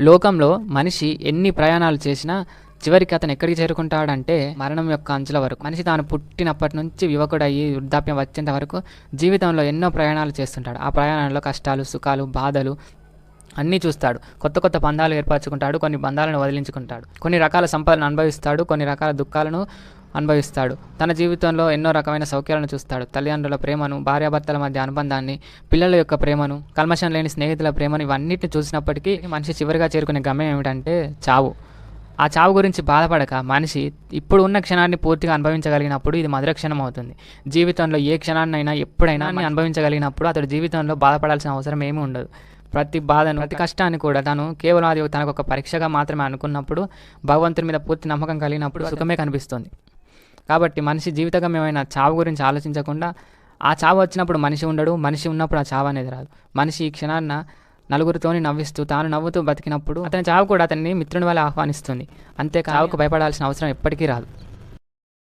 లోకంలో మనిషి ఎన్ని ప్రయాణాలు చేసినా చివరికి అతను ఎక్కడికి చేరుకుంటాడంటే మరణం యొక్క అంచుల వరకు. మనిషి తాను పుట్టినప్పటి నుంచి యువకుడయ్యి వృద్ధాప్యం వచ్చేంత వరకు జీవితంలో ఎన్నో ప్రయాణాలు చేస్తుంటాడు. ఆ ప్రయాణంలో కష్టాలు సుఖాలు బాధలు అన్నీ చూస్తాడు. కొత్త కొత్త బంధాలు ఏర్పరచుకుంటాడు కొన్ని బంధాలను వదిలించుకుంటాడు. కొన్ని రకాల సంపదలను అనుభవిస్తాడు కొన్ని రకాల దుఃఖాలను అనుభవిస్తాడు. తన జీవితంలో ఎన్నో రకమైన సౌఖ్యాలను చూస్తాడు. తల్లిదండ్రుల ప్రేమను భార్యాభర్తల మధ్య అనుబంధాన్ని పిల్లల యొక్క ప్రేమను కల్మషం లేని స్నేహితుల ప్రేమను ఇవన్నిటిని చూసినప్పటికీ మనిషి చివరిగా చేరుకునే గమ్యం ఏమిటంటే చావు. ఆ చావు గురించి బాధపడక మనిషి ఇప్పుడు ఉన్న క్షణాన్ని పూర్తిగా అనుభవించగలిగినప్పుడు ఇది మధుర క్షణం అవుతుంది. జీవితంలో ఏ క్షణాన్నైనా ఎప్పుడైనా అనుభవించగలిగినప్పుడు అతడు జీవితంలో బాధపడాల్సిన అవసరం ఏమీ ఉండదు. ప్రతి బాధను ప్రతి కష్టాన్ని కూడా తను కేవలం అది తనకు ఒక పరీక్షగా మాత్రమే అనుకున్నప్పుడు భగవంతుని మీద పూర్తి నమ్మకం కలిగినప్పుడు సుఖమే కనిపిస్తుంది. కాబట్టి మనిషి జీవితగమ్యమైన చావు గురించి ఆలోచించకుండా ఆ చావు వచ్చినప్పుడు మనిషి ఉండడు మనిషి ఉన్నప్పుడు ఆ చావు అనేది రాదు. మనిషి ఈ క్షణాన్న నలుగురితోని నవ్విస్తూ తాను నవ్వుతూ బతికినప్పుడు అతని చావు కూడా అతన్ని మిత్రుని వల్ల ఆహ్వానిస్తుంది. అంతే చావుకు భయపడాల్సిన అవసరం ఎప్పటికీ రాదు.